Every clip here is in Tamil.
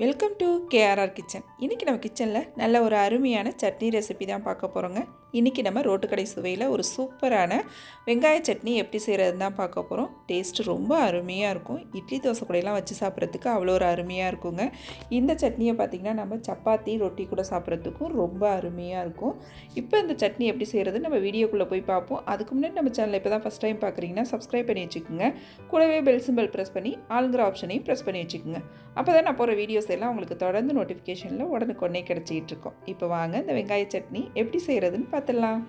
வெல்கம் டு கேஆர்ஆர் கிச்சன் இன்றைக்கி நம்ம கிச்சனில் நல்ல ஒரு அருமையான சட்னி ரெசிபி தான் பார்க்க போகிறோங்க இன்றைக்கி நம்ம ரோட்டுக்கடை சுவையில் ஒரு சூப்பரான வெங்காய சட்னி எப்படி செய்கிறதுன்னு தான் பார்க்க போகிறோம் டேஸ்ட்டு ரொம்ப அருமையாக இருக்கும். இட்லி தோசை கூடையெல்லாம் வச்சு சாப்பிட்றதுக்கு அவ்வளோ ஒரு அருமையாக இருக்குங்க. இந்த சட்னியை பார்த்திங்கன்னா நம்ம சப்பாத்தி ரொட்டி கூட சாப்பிட்றதுக்கும் ரொம்ப அருமையாக இருக்கும். இப்போ இந்த சட்னி எப்படி செய்கிறது நம்ம வீடியோக்குள்ளே போய் பார்ப்போம். அதுக்கு முன்னாடி நம்ம சேனலை இப்போ தான் ஃபஸ்ட் டைம் பார்க்குறீங்கன்னா சப்ஸ்கிரைப் பண்ணி வச்சுக்கோங்க. கூடவே பெல் சிம்பிள் ப்ரெஸ் பண்ணி ஆளுங்கிற ஆப்ஷனையும் ப்ரெஸ் பண்ணி வச்சுக்கோங்க. அப்போ தான் நான் போகிற வீடியோஸ் எல்லாம் உங்களுக்கு தொடர்ந்து நோட்டிஃபிகேஷனில் உடனுக்குடனே கிடச்சிக்கிட்டு இருக்கோம். இப்போ வாங்க இந்த வெங்காய சட்னி எப்படி செய்கிறதுன்னு பார்த்து பார்த்துடலாம்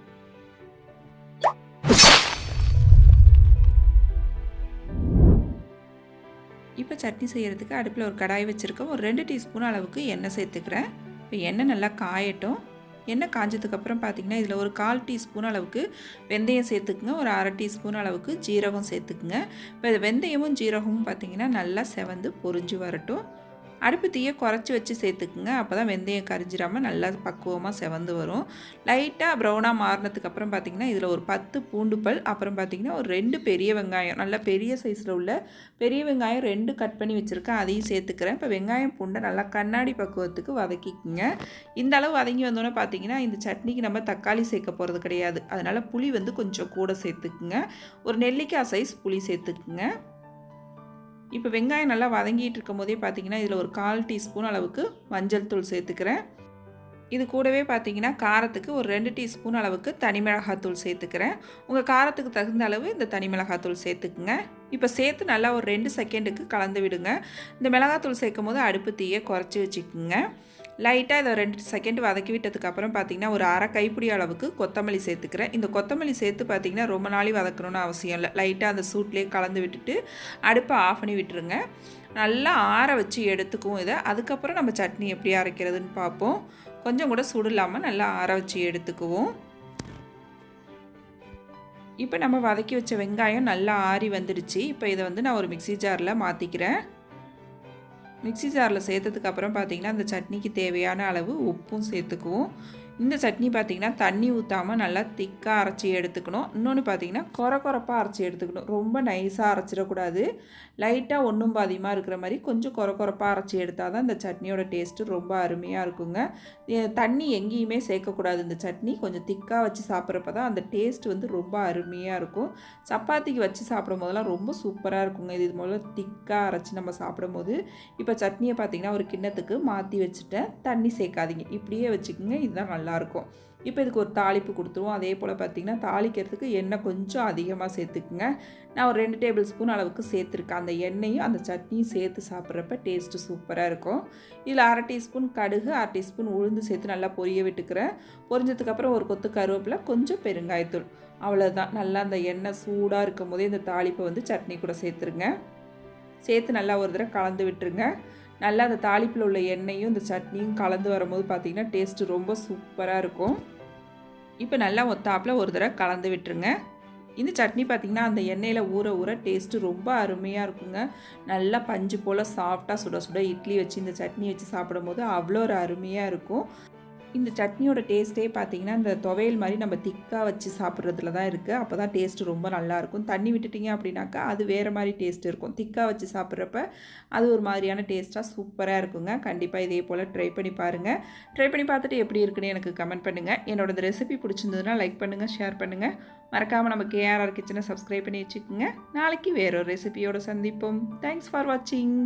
இப்போ சட்னி செய்கிறதுக்கு அடுப்பில் ஒரு கடாய் வச்சுருக்கேன். ஒரு ரெண்டு டீஸ்பூன் அளவுக்கு எண்ணெய் சேர்த்துக்கிறேன். இப்போ எண்ணெய் நல்லா காயட்டும். எண்ணெய் காஞ்சதுக்கப்புறம் பார்த்திங்கன்னா இதில் ஒரு கால் டீஸ்பூன் அளவுக்கு வெந்தயம் சேர்த்துக்குங்க. ஒரு அரை டீஸ்பூன் அளவுக்கு ஜீரகம் சேர்த்துக்குங்க. இப்போ இது வெந்தயமும் ஜீரகமும் பார்த்தீங்கன்னா நல்லா செவந்து பொரிஞ்சு வரட்டும். அடுப்பு தீயை குறைச்சி வச்சு சேர்த்துக்குங்க. அப்போ தான் வெந்தயம் கரிஞ்சிடாமல் நல்லா பக்குவமாக செவந்து வரும். லைட்டாக ப்ரௌனாக மாறினதுக்கு அப்புறம் பார்த்திங்கன்னா இதில் ஒரு பத்து பூண்டு பல் அப்புறம் பார்த்திங்கன்னா ஒரு ரெண்டு பெரிய வெங்காயம். நல்லா பெரிய சைஸில் உள்ள பெரிய வெங்காயம் ரெண்டு கட் பண்ணி வச்சுருக்கேன். அதையும் சேர்த்துக்கிறேன். இப்போ வெங்காயம் பூண்டை நல்லா கண்ணாடி பக்குவத்துக்கு வதக்கிக்குங்க. இந்த அளவு வதங்கி வந்தோன்னே பார்த்தீங்கன்னா இந்த சட்னிக்கு நம்ம தக்காளி சேர்க்க போகிறது கிடையாது. அதனால் புளி வந்து கொஞ்சம் கூட சேர்த்துக்குங்க. ஒரு நெல்லிக்காய் சைஸ் புளி சேர்த்துக்குங்க. இப்போ வெங்காயம் நல்லா வதங்கிட்டு இருக்கும் போதே பார்த்தீங்கன்னா இதில் ஒரு கால் டீஸ்பூன் அளவுக்கு மஞ்சள் தூள் சேர்த்துக்கிறேன். இது கூடவே பார்த்தீங்கன்னா காரத்துக்கு ஒரு ரெண்டு டீஸ்பூன் அளவுக்கு தனி மிளகாத்தூள் சேர்த்துக்கிறேன். உங்கள் காரத்துக்கு தகுந்த அளவு இந்த தனி மிளகாத்தூள் சேர்த்துக்குங்க. இப்போ சேர்த்து நல்லா ஒரு ரெண்டு செகண்டுக்கு கலந்து விடுங்க. இந்த மிளகாத்தூள் சேர்க்கும் போது அடுப்பு தீயை குறைச்சி வச்சுக்குங்க. லைட்டாக இதை ரெண்டு செகண்ட் வதக்கி விட்டதுக்கப்புறம் பார்த்திங்கன்னா ஒரு அரை கைப்பிடி அளவுக்கு கொத்தமல்லி சேர்த்துக்கிறேன். இந்த கொத்தமல்லி சேர்த்து பார்த்திங்கன்னா ரொம்ப நாளை வதக்கணும்னு அவசியம் இல்லை. லைட்டாக அந்த சூட்லேயே கலந்து விட்டுட்டு அடுப்பை ஆஃப் பண்ணி விட்டுருங்க. நல்லா ஆற வச்சு எடுத்துக்குவோம் இதை. அதுக்கப்புறம் நம்ம சட்னி எப்படி அரைக்கிறதுன்னு பார்ப்போம் கொஞ்சம் கூட சுடு இல்லாமல் நல்லா ஆற வச்சு எடுத்துக்குவோம். இப்போ நம்ம வதக்கி வச்ச வெங்காயம் நல்லா ஆறி வந்துடுச்சு. இப்போ இதை வந்து நான் ஒரு மிக்சி ஜாரில் மாற்றிக்கிறேன் மிக்சி ஜாரில் சேர்த்ததுக்கப்புறம் பார்த்திங்கன்னா அந்த சட்னிக்கு தேவையான அளவு உப்பும் சேர்த்துக்குவோம். இந்த சட்னி பார்த்திங்கன்னா தண்ணி ஊற்றாமல் நல்லா திக்காக அரைச்சி எடுத்துக்கணும். இன்னொன்று பார்த்திங்கன்னா குறை குறைப்பாக அரைச்சி எடுத்துக்கணும். ரொம்ப நைஸாக அரைச்சிடக்கூடாது. லைட்டாக ஒன்றும் பாதியமாக இருக்கிற மாதிரி கொஞ்சம் குறை குறைப்பாக அரைச்சி எடுத்தால் தான் இந்த சட்னியோட டேஸ்ட்டு ரொம்ப அருமையாக இருக்குங்க. தண்ணி எங்கேயுமே சேர்க்கக்கூடாது இந்த சட்னி. கொஞ்சம் திக்காக வச்சு சாப்பிட்றப்ப தான் அந்த டேஸ்ட் வந்து ரொம்ப அருமையாக இருக்கும். சப்பாத்திக்கு வச்சு சாப்பிடும் போதெல்லாம் ரொம்ப சூப்பராக இருக்குங்க. இது இது முதல்ல திக்காக அரைச்சி நம்ம சாப்பிடும் போது இப்போ சட்னியை பார்த்திங்கன்னா ஒரு கிண்ணத்துக்கு மாற்றி வச்சுட்டேன். தண்ணி சேர்க்காதீங்க. இப்படியே வச்சுக்கோங்க. இதுதான் நல்லாயிருக்கும். இப்போ இதுக்கு ஒரு தாளிப்பு கொடுத்துருவோம். அதே போல் பார்த்திங்கன்னா தாளிக்கிறதுக்கு எண்ணெய் கொஞ்சம் அதிகமாக சேர்த்துக்குங்க. நான் ஒரு ரெண்டு டேபிள் ஸ்பூன் அளவுக்கு சேர்த்துருக்கேன். அந்த எண்ணெயும் அந்த சட்னியும் சேர்த்து சாப்பிட்றப்ப டேஸ்ட்டு சூப்பராக இருக்கும். இதில் அரை டீஸ்பூன் கடுகு அரை டீஸ்பூன் உளுந்து சேர்த்து நல்லா பொரிய விட்டுக்கிறேன். பொரிஞ்சதுக்கப்புறம் ஒரு கொத்து கருவேப்பிலை கொஞ்சம் பெருங்காயத்தூள். அவ்வளோதான் நல்லா அந்த எண்ணெய் சூடாக இருக்கும் போதே இந்த தாளிப்பை வந்து சட்னி கூட சேர்த்துருங்க. சேர்த்து நல்லா ஒரு தடவை கலந்து விட்டுருங்க. நல்லா அந்த தாளிப்பில் உள்ள எண்ணெயும் இந்த சட்னியும் கலந்து வரும்போது பார்த்திங்கன்னா டேஸ்ட்டு ரொம்ப சூப்பராக இருக்கும். இப்போ நல்லா ஒத்தாப்பில் ஒரு தடவை கலந்து விட்டுருங்க. இந்த சட்னி பார்த்திங்கன்னா அந்த எண்ணெயில் ஊற ஊற டேஸ்ட்டு ரொம்ப அருமையாக இருக்குங்க. நல்லா பஞ்சு போல் சாஃப்டாக சுட சுட இட்லி வச்சு இந்த சட்னி வச்சு சாப்பிடும்போது அவ்வளோ ஒரு அருமையாக இருக்கும். இந்த சட்னியோட டேஸ்ட்டே பார்த்தீங்கன்னா இந்த துவையல் மாதிரி நம்ம திக்காக வச்சு சாப்பிட்றதுல தான் இருக்குது அப்போ தான் டேஸ்ட்டு ரொம்ப நல்லாயிருக்கும் தண்ணி விட்டுட்டிங்க அப்படின்னாக்கா அது வேறு மாதிரி டேஸ்ட் இருக்கும். திக்காக வச்சு சாப்பிட்றப்ப அது ஒரு மாதிரியான டேஸ்ட்டாக சூப்பராக இருக்குங்க. கண்டிப்பாக இதே போல் ட்ரை பண்ணி பாருங்கள் ட்ரை பண்ணி பார்த்துட்டு எப்படி இருக்குன்னு எனக்கு கமெண்ட் பண்ணுங்கள் என்னோட இந்த ரெசிபி பிடிச்சிருந்ததுன்னா லைக் பண்ணுங்கள் ஷேர் பண்ணுங்கள் மறக்காமல் நம்ம கேஆர்ஆர் கிச்சனை சப்ஸ்கிரைப் பண்ணி வச்சுக்கோங்க. நாளைக்கு வேறொரு ரெசிபியோட சந்திப்போம். தேங்க்ஸ் ஃபார் வாட்சிங்